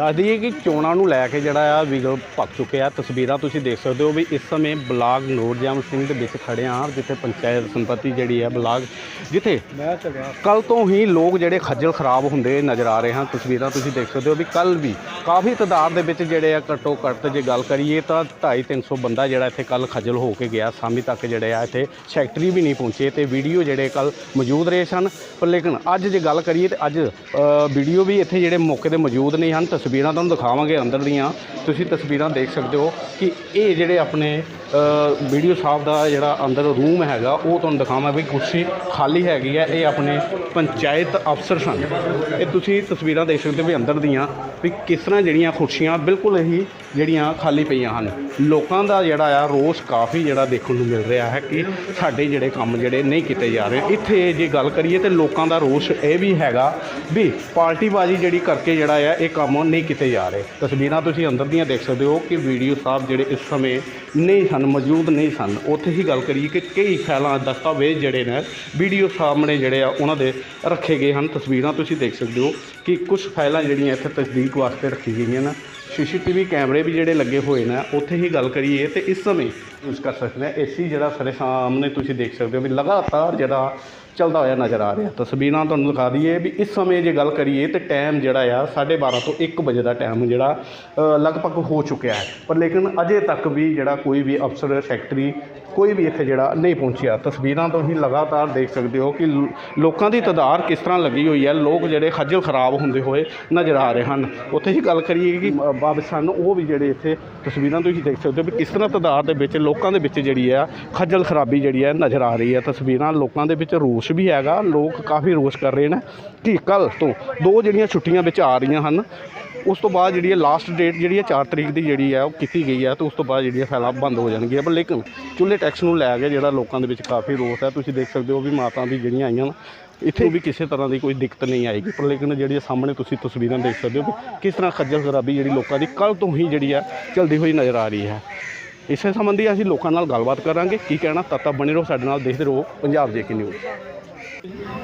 ਦੱਸ ਦਈਏ ਕਿ ਚੋਣਾਂ ਨੂੰ ਲੈ ਕੇ ਜਿਹੜਾ ਆ ਵਿਗਲ ਭੱਜ ਚੁੱਕਿਆ ਤਸਵੀਰਾਂ ਤੁਸੀਂ ਦੇਖ ਸਕਦੇ ਹੋ ਵੀ ਇਸ ਸਮੇਂ ਬਲਾਕ ਨੂਰਜਾਮ ਸਿੰਘ ਦੇ ਵਿੱਚ ਖੜੇ ਹਾਂ ਜਿੱਥੇ ਪੰਚਾਇਤ ਸੰਪਤੀ ਜਿਹੜੀ ਹੈ ਬਲਾਕ ਜਿੱਥੇ ਕੱਲ ਤੋਂ ਹੀ ਲੋਕ ਜਿਹੜੇ ਖੱਜਲ ਖਰਾਬ ਹੁੰਦੇ ਨਜ਼ਰ ਆ ਰਹੇ ਹਨ ਤਸਵੀਰਾਂ ਤੁਸੀਂ ਦੇਖ ਸਕਦੇ ਹੋ ਵੀ ਕੱਲ ਵੀ ਕਾਫੀ ਤਾਦਾਦ ਦੇ ਵਿੱਚ ਜਿਹੜੇ ਆ ਘੱਟੋ ਘੱਟ ਜੇ ਗੱਲ ਕਰੀਏ ਤਾਂ 2.5 300 ਬੰਦਾ ਜਿਹੜਾ ਇੱਥੇ ਕੱਲ ਖੱਜਲ ਹੋ ਕੇ ਗਿਆ। ਸ਼ਾਮੀ ਤੱਕ ਜਿਹੜੇ ਆ ਇੱਥੇ ਸੈਕਟਰੀ ਵੀ ਨਹੀਂ ਪਹੁੰਚੇ ਤੇ ਵੀਡੀਓ ਜਿਹੜੇ ਕੱਲ ਮੌਜੂਦ ਰਹੇ ਸਨ। ਪਰ ਲੇਕਿਨ ਅੱਜ ਜੇ ਗੱਲ ਕਰੀਏ ਤੇ ਅੱਜ ਵੀਡੀਓ ਵੀ ਇੱਥੇ ਜਿਹੜੇ ਮੌਕੇ ਤੇ ਮੌਜੂਦ ਨਹੀਂ ਹਨ। ਤਸਵੀਰਾਂ ਤਸਵੀਰਾਂ ਤੁਹਾਨੂੰ ਦਿਖਾਵਾਂਗੇ ਅੰਦਰ ਦੀਆਂ। ਤੁਸੀਂ ਤਸਵੀਰਾਂ ਦੇਖ ਸਕਦੇ ਹੋ ਕਿ ਇਹ ਜਿਹੜੇ ਆਪਣੇ ਅ, ਵੀਡੀਓ ਸਾਹਿਬ ਦਾ ਜਿਹੜਾ ਅੰਦਰ ਰੂਮ ਹੈਗਾ ਉਹ ਤੁਹਾਨੂੰ ਦਿਖਾਵਾਂ ਵੀ ਕੁਰਸੀ ਖਾਲੀ ਹੈਗੀ ਹੈ। ਇਹ ਆਪਣੇ ਪੰਚਾਇਤ ਅਫਸਰ ਸਨ। ਇਹ ਤੁਸੀਂ ਤਸਵੀਰਾਂ ਦੇਖ ਸਕਦੇ ਹੋ ਵੀ ਅੰਦਰ ਦੀਆਂ ਵੀ ਕਿਸ ਤਰ੍ਹਾਂ ਜਿਹੜੀਆਂ ਕੁਰਸੀਆਂ ਬਿਲਕੁਲ ਹੀ ਜਿਹੜੀਆਂ ਖਾਲੀ ਪਈਆਂ ਹਨ। ਲੋਕਾਂ ਦਾ ਜਿਹੜਾ ਆ ਰੋਸ ਕਾਫੀ ਜਿਹੜਾ ਦੇਖਣ ਨੂੰ ਮਿਲ ਰਿਹਾ ਹੈ ਕਿ ਸਾਡੇ ਜਿਹੜੇ ਕੰਮ ਜਿਹੜੇ ਨਹੀਂ ਕੀਤੇ ਜਾ ਰਹੇ। ਇੱਥੇ ਜੇ ਗੱਲ ਕਰੀਏ ਤੇ ਲੋਕਾਂ ਦਾ ਰੋਸ ਇਹ ਵੀ ਹੈਗਾ ਵੀ ਪਾਰਟੀਬਾਜ਼ੀ ਜਿਹੜੀ ਕਰਕੇ ਜਿਹੜਾ ਆ ਇਹ ਕੰਮ ਨਹੀਂ ਕੀਤੇ ਜਾ ਰਹੇ। ਤਸਵੀਰਾਂ ਤੁਸੀਂ ਅੰਦਰ ਦੀਆਂ ਦੇਖ ਸਕਦੇ ਹੋ ਕਿ ਵੀਡੀਓ ਸਾਹਿਬ ਜਿਹੜੇ ਇਸ ਸਮੇਂ ਨਹੀਂ ਸਨ, ਮੌਜੂਦ ਨਹੀਂ ਸਨ। ਉੱਥੇ ਹੀ ਗੱਲ ਕਰੀਏ ਕਿ ਕਈ ਫਾਈਲਾਂ ਦਸਤਾਵੇਜ਼ ਜਿਹੜੇ ਨੇ ਵੀਡੀਓ ਸਾਹਮਣੇ ਜਿਹੜੇ ਆ, ਉਹਨਾਂ ਦੇ ਰੱਖੇ ਗਏ ਹਨ। ਤਸਵੀਰਾਂ ਤੁਸੀਂ ਦੇਖ ਸਕਦੇ ਹੋ ਕਿ ਕੁਝ ਫਾਈਲਾਂ ਜਿਹੜੀਆਂ ਇੱਥੇ ਤਸਦੀਕ ਵਾਸਤੇ ਰੱਖੀ ਗਈਆਂ ਨੇ। ਸੀਸੀਟੀਵੀ ਕੈਮਰੇ ਵੀ ਜਿਹੜੇ ਲੱਗੇ ਹੋਏ ਨੇ। ਉੱਥੇ ਹੀ ਗੱਲ ਕਰੀਏ ਤੇ ਇਸ ਸਮੇਂ ਯੂਜ਼ ਕਰ ਸਕਦੇ ਹਾਂ। ਏਸੀ ਜਿਹੜਾ ਸਾਰੇ ਸਾਹਮਣੇ ਤੁਸੀਂ ਦੇਖ ਸਕਦੇ ਹੋ ਵੀ ਲਗਾਤਾਰ ਜਿਹੜਾ ਚੱਲਦਾ ਹੋਇਆ ਨਜ਼ਰ ਆ ਰਿਹਾ। ਤਸਵੀਰਾਂ ਤੁਹਾਨੂੰ ਦਿਖਾ ਦਈਏ ਵੀ ਇਸ ਸਮੇਂ ਜੇ ਗੱਲ ਕਰੀਏ ਤੇ ਟਾਈਮ ਜਿਹੜਾ ਆ 12:30 ਤੋਂ 1 ਵਜੇ ਦਾ ਟਾਈਮ ਜਿਹੜਾ ਲਗਭਗ ਹੋ ਚੁੱਕਿਆ ਹੈ। ਪਰ ਲੇਕਿਨ ਅਜੇ ਤੱਕ ਵੀ ਜਿਹੜਾ ਕੋਈ ਵੀ ਅਫਸਰ ਸੈਕਟਰੀ ਕੋਈ ਵੀ ਇੱਥੇ ਜਿਹੜਾ ਨਹੀਂ ਪਹੁੰਚਿਆ। ਤਸਵੀਰਾਂ ਤੋਂ ਹੀ ਲਗਾਤਾਰ ਦੇਖ ਸਕਦੇ ਹੋ ਕਿ ਲੋ- ਲੋਕਾਂ ਦੀ ਤਦਾਰ ਕਿਸ ਤਰ੍ਹਾਂ ਲੱਗੀ ਹੋਈ ਹੈ। ਲੋਕ ਜਿਹੜੇ ਖੱਜਲ ਖਰਾਬ ਹੁੰਦੇ ਹੋਏ ਨਜ਼ਰ ਆ ਰਹੇ ਹਨ। ਉੱਥੇ ਹੀ ਗੱਲ ਕਰੀਏ ਕਿ ਅ, ਬਾਬਾ ਸਨ ਉਹ ਵੀ ਜਿਹੜੇ ਇੱਥੇ ਤਸਵੀਰਾਂ ਤੁਸੀਂ ਦੇਖ ਸਕਦੇ ਹੋ ਵੀ ਕਿਸ ਤਰ੍ਹਾਂ ਤਦਾਰ ਦੇ ਵਿੱਚ ਲੋਕਾਂ ਦੇ ਵਿੱਚ ਜਿਹੜੀ ਆ ਖੱਜਲ ਖਰਾਬੀ ਜਿਹੜੀ ਹੈ ਨਜ਼ਰ ਆ ਰਹੀ ਹੈ ਤਸਵੀਰਾਂ, ਲੋਕਾਂ ਦੇ ਵਿੱਚ ਰੋਸ ਵੀ ਹੈਗਾ, ਲੋਕ ਕਾਫੀ ਰੋਸ ਕਰ ਰਹੇ ਨੇ ਕਿ ਕੱਲ ਤੋਂ ਦੋ ਜਿਹੜੀਆਂ ਛੁੱਟੀਆਂ ਵਿੱਚ ਆ ਰਹੀਆਂ ਹਨ, ਉਸ ਤੋਂ ਬਾਅਦ ਜਿਹੜੀ ਹੈ ਲਾਸਟ ਡੇਟ ਜਿਹੜੀ ਹੈ 4 ਤਰੀਕ ਦੀ ਜਿਹੜੀ ਹੈ ਉਹ ਕੀਤੀ ਗਈ ਹੈ ਤੇ ਉਸ ਤੋਂ ਬਾਅਦ ਜਿਹੜੀ ਹੈ ਫੈਲਾ ਬੰਦ ਹੋ ਜਾਣਗੀਆਂ। ਪਰ ਲੇਕਿਨ ਚੁੱਲ੍ਹੇ ਟੈਕਸ ਨੂੰ ਲੈ ਕੇ ਜਿਹੜਾ ਲੋਕਾਂ ਦੇ ਵਿੱਚ ਕਾਫੀ ਰੋਸ ਹੈ ਤੁਸੀਂ ਦੇਖ ਸਕਦੇ ਹੋ ਵੀ ਮਾਤਾ ਦੀ ਜਿਹੜੀਆਂ ਆਈਆਂ ਇੱਥੇ ਵੀ ਕਿਸੇ ਤਰ੍ਹਾਂ ਦੀ ਕੋਈ ਦਿੱਕਤ ਨਹੀਂ ਆਏਗੀ। ਪਰ ਲੇਕਿਨ ਜਿਹੜੀ ਸਾਹਮਣੇ ਤੁਸੀਂ ਤਸਵੀਰਾਂ ਦੇਖ ਸਕਦੇ ਹੋ ਵੀ ਕਿਸ ਤਰ੍ਹਾਂ ਖੱਜਲ ਖਰਾਬੀ ਜਿਹੜੀ ਲੋਕਾਂ ਦੀ ਕੱਲ ਤੋਂ ਹੀ ਜਿਹੜੀ ਹੈ ਚਲਦੀ ਹੋਈ ਨਜ਼ਰ ਆ ਰਹੀ ਹੈ। ਇਸੇ ਸੰਬੰਧੀ ਅਸੀਂ ਲੋਕਾਂ ਨਾਲ ਗੱਲਬਾਤ ਕਰਾਂਗੇ। ਕੀ ਕਹਿਣਾ? ਤਦ ਤੱਕ ਬਣੇ ਰਹੋ ਸਾਡੇ ਨਾਲ ਦੇਖਦੇ ਰਹੋ ਪੰਜਾਬ ਜੇਕੇ ਨਿਊਜ਼।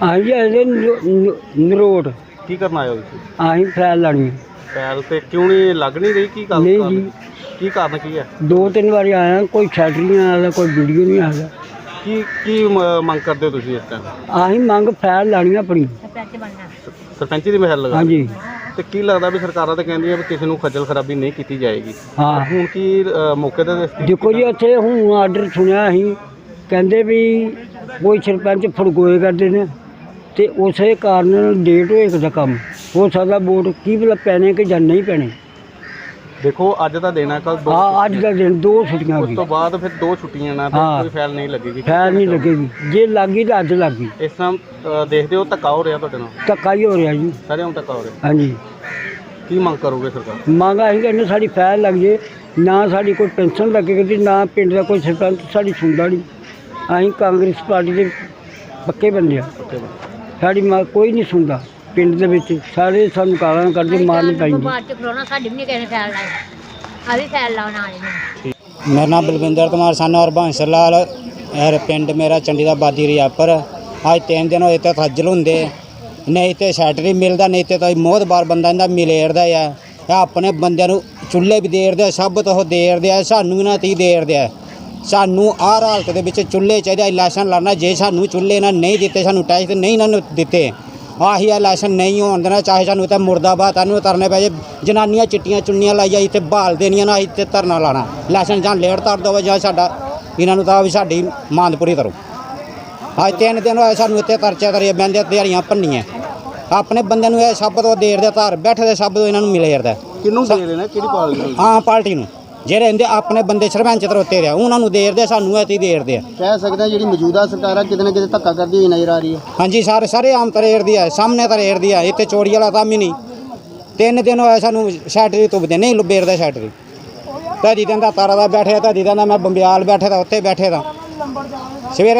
ਹਾਂਜੀ ਇਹਦੇ ਨਰੋਟ ਕੀ ਕਰਨ ਆਏ ਹੋ ਤੁਸੀਂ? ਆਹੀ ਫੈਲ ਲਾਣੀ ਪੈਲ ਤੇ ਕਿਉਂ ਨਹੀਂ? ਲੱਗ ਨਹੀਂ ਰਹੀ ਕੀ ਗੱਲ ਨਹੀਂ ਕਾਰਨ- ਜੀ। ਕੀ ਕਾਰਨ ਕੀ ਹੈ? ਦੋ ਤਿੰਨ ਵਾਰੀ ਆਇਆ ਕੋਈ ਛੱਡ ਨਹੀਂ ਆਦਾ ਕੋਈ ਵੀਡੀਓ ਨਹੀਂ ਆਦਾ ਕੀ ਕੀ ਮ- ਮੰਗ ਕਰਦੇ ਹੋ ਤੁਸੀਂ ਇਸ ਟਾਈਮ ਆਹੀ ਮੰਗ ਫੈਲ ਲਾਣੀ ਆਪਣੀ। ਸਰਪੰਚੀ ਦੀ ਮਹਿਲ ਲਗਾ ਹਾਂਜੀ। ਤੇ ਕੀ ਲੱਗਦਾ ਵੀ ਸਰਕਾਰਾਂ ਤਾਂ ਕਹਿੰਦੀਆਂ ਵੀ ਕਿਸੇ ਨੂੰ ਖੱਜਲ ਖਰਾਬੀ ਨਹੀਂ ਕੀਤੀ ਜਾਏਗੀ? ਹਾਂ। ਹੁਣ ਕੀ ਅ, ਮੌਕੇ ਤੇ ਦੇਖੋ ਜੀ ਉੱਥੇ ਹੁਣ ਆਰਡਰ ਸੁਣਿਆ ਅਸੀਂ ਕਹਿੰਦੇ ਵੀ ਕੋਈ ਸਰਪੰਚ ਫੜਗੋਏ ਕਰਦੇ ਨੇ ਤੇ ਉਸੇ ਕਾਰਨ ਡੇਟ ਹੋਏ ਦਾ ਕੰਮ। ਹੋ ਸਕਦਾ ਵੋਟ ਕੀ ਭਲਾ ਪੈਣੇ ਕਿ ਜਾਂ ਨਹੀਂ ਪੈਣੇ। ਦੇਖੋ ਅੱਜ ਦਾ ਦਿਨ ਹੈ ਕੱਲ ਦੋ ਆ ਅੱਜ ਦਾ ਦਿਨ ਦੋ ਛੁੱਟੀਆਂ ਉਸ ਤੋਂ ਬਾਅਦ ਫਿਰ ਦੋ ਛੁੱਟੀਆਂ ਨਾਲ ਤੇ ਹਾਂ। ਕੋਈ ਫੈਲ ਨਹੀਂ ਲੱਗੇਗੀ। ਫੈਲ ਨਹੀਂ ਲੱਗੇਗੀ। ਜੇ ਲੱਗੀ ਤਾਂ ਅੱਜ ਲੱਗੀ ਇਸ ਤਰ੍ਹਾਂ ਅ, ਦੇਖਦੇ ਹੋ ਧੱਕਾ ਹੋ ਰਿਹਾ ਤੁਹਾਡੇ ਨਾਲ? ਧੱਕਾ ਹੀ ਹੋ ਰਿਹਾ ਜੀ। ਸਾਰੇ ਹੁਣ ਧੱਕਾ ਹੋ ਰਿਹਾ? ਹਾਂਜੀ। ਕੀ ਮੰਗ ਕਰੋਗੇ ਸਰਕਾਰ? ਮੰਗ ਅਸੀਂ ਕਹਿੰਦੇ ਸਾਡੀ ਫਾਇਲ ਲੱਗ ਜੇ ਨਾ ਸਾਡੀ ਕੋਈ ਪੈਨਸ਼ਨ ਲੱਗੇ ਕਰਦੀ ਨਾ ਪਿੰਡ ਦਾ ਕੋਈ ਸਰਪੰਚ ਸਾਡੀ ਸੁਣਦਾ ਨਹੀਂ। ਅਸੀਂ ਕਾਂਗਰਸ ਪਾਰਟੀ ਦੇ ਪੱਕੇ ਬੰਦੇ ਆ। ਸਾਡੀ ਮਾਂ ਕੋਈ ਨਹੀਂ ਸੁਣਦਾ। ਪਿੰਡ ਦੇ ਵਿੱਚ ਸਾਰੇ ਸਾਨੂੰ ਗਾਲਾਂ ਕੱਢਦੇ ਮਾਰਨ ਪੈਂਦੀ। ਬਾਅਦ ਚ ਕਰੋਨਾ ਸਾਡੀ ਵੀ ਨਹੀਂ ਕਿਸੇ ਨੇ ਫੈਲ ਲਾਈ ਆ ਵੀ ਫੈਲ ਲਾਉਣ ਵਾਲੇ ਨੇ। ਮੇਰਾ ਨਾਮ ਬਲਵਿੰਦਰ ਕੁਮਾਰ ਸਨ ਔਰ ਬਾਂਸਰ ਲਾਲ ਇਹ ਪਿੰਡ ਮੇਰਾ ਚੰਡੀ ਦਾ ਬਾਦੀ ਰਿਆਪਰ ਅੱਜ ਤਿੰਨ ਦਿਨ ਹੋਏ ਤੇ ਖੱਜਲ ਹੁੰਦੇ। ਨਹੀਂ ਤੇ ਸੈਟਰੀ ਮਿਲਦਾ ਨਹੀਂ ਤੇ ਤਾਂ ਮੋਹਤਬਾਰ ਬੰਦਾ ਇਹਦਾ ਮਿਲੇਰਦਾ ਆ। ਇਹ ਆਪਣੇ ਬੰਦਿਆਂ ਨੂੰ ਚੁੱਲ੍ਹੇ ਵੀ ਦੇਰਦੇ ਆ ਸਭ ਤੋਂ ਉਹ ਦੇਰਦੇ ਆ ਸਾਨੂੰ ਵੀ ਨਾ ਤੀ ਦੇਰਦੇ ਆ। ਸਾਨੂੰ ਆਹ ਹਾਲਤ ਦੇ ਵਿੱਚ ਚੁੱਲ੍ਹੇ ਚਾਹੀਦਾ ਇਲੈਕਸ਼ਨ ਲੜਨਾ ਜੇ ਸਾਨੂੰ ਚੁੱਲ੍ਹੇ ਨਾ ਨਹੀਂ ਦਿੱਤੇ ਸਾਨੂੰ ਟੈਕਸ ਨਹੀਂ ਇਹਨਾਂ ਨੂੰ ਦਿੱਤੇ। ਆਹੀ ਇਲੈਕਸ਼ਨ ਨਹੀਂ ਹੋਣ ਦੇਣਾ ਚਾਹੇ ਸਾਨੂੰ ਤੇ ਮੁਰਦਾਬਾਦ ਸਾਨੂੰ ਤਰਨੇ ਪੈ ਜੇ। ਜਨਾਨੀਆਂ ਚਿੱਟੀਆਂ ਚੁੰਨੀਆਂ ਲਾਈਆਂ ਇੱਥੇ ਬਾਲ ਦੇਣੀਆਂ ਨਾ ਇੱਥੇ ਧਰਨਾ ਲਾਣਾ। ਇਲੈਕਸ਼ਨ ਜਾਂ ਲੇਟ ਧਰ ਦੋ ਜਾਂ ਸਾਡਾ ਇਹਨਾਂ ਨੂੰ ਤਾਂ ਵੀ ਸਾਡੀ ਮੰਦ ਪੂਰੀ ਕਰੋ ਅੱਜ ਤਿੰਨ ਦਿਨ ਹੋਏ ਸਾਨੂੰ ਇੱਥੇ ਤਰਚਾ ਕਰੀਏ ਬੰਦੇ ਦਿਹਾੜੀਆਂ ਭੰਨੀਆਂ। ਆਪਣੇ ਬੰਦਿਆਂ ਨੂੰ ਇਹ ਸਭ ਤੋਂ ਦੇਰ ਦੇ ਧਾਰ ਬੈਠੇ ਦੇ ਸਭ ਤੋਂ ਇਹਨਾਂ ਨੂੰ ਮਿਲੇ ਜਾਂਦਾ ਕਿਹਨੂੰ ਦੇ ਨੇ? ਕਿਹੜੀ ਪਾਰਟੀ ਨੂੰ? ਆਮ ਪਾਰਟੀ ਨੂੰ। ਜਿਹੜੇ ਇਹਦੇ ਆਪਣੇ ਬੰਦੇ ਸਰਪੰਚ ਤਰੋਤੇ ਰਿਆ ਉਹਨਾਂ ਨੂੰ ਦੇਰ ਦੇ ਸਾਨੂੰ ਐਤੀ ਦੇਰ ਦੇ ਕਹਿ ਸਕਦੇ ਹਾਂ ਜਿਹੜੀ ਮੌਜੂਦਾ ਸਰਕਾਰ ਆ ਕਿਤੇ ਨਾ ਕਿਤੇ ਧੱਕਾ ਕਰਦੀ ਹੋਈ ਨਜ਼ਰ ਆ ਰਹੀ ਹੈ। ਹਾਂਜੀ ਸਾਰੇ ਸਾਰੇ ਆਮ ਤਰੇੜ ਦੀ ਆ ਸਾਹਮਣੇ ਤਰੇੜ ਦੀ ਆ ਇੱਥੇ ਚੋਰੀ ਵਾਲਾ ਕੰਮ ਹੀ ਨਹੀਂ। ਤਿੰਨ ਦਿਨ ਹੋਏ ਸਾਨੂੰ ਸ਼ੈਟਰੀ ਤੁਬਦੇ ਨਹੀਂ ਲੁਬੇਰਦਾ ਸ਼ੈਟਰੀ। ਧਾਰੀ ਦਾ ਤਾਰਾ ਦਾ ਬੈਠੇ ਧਾਰੀ ਦਾ ਮੈਂ ਬੰਬਿਆਲ ਬੈਠੇ ਦਾ ਉੱਥੇ ਬੈਠੇ ਦਾ। ਸਵੇਰੇ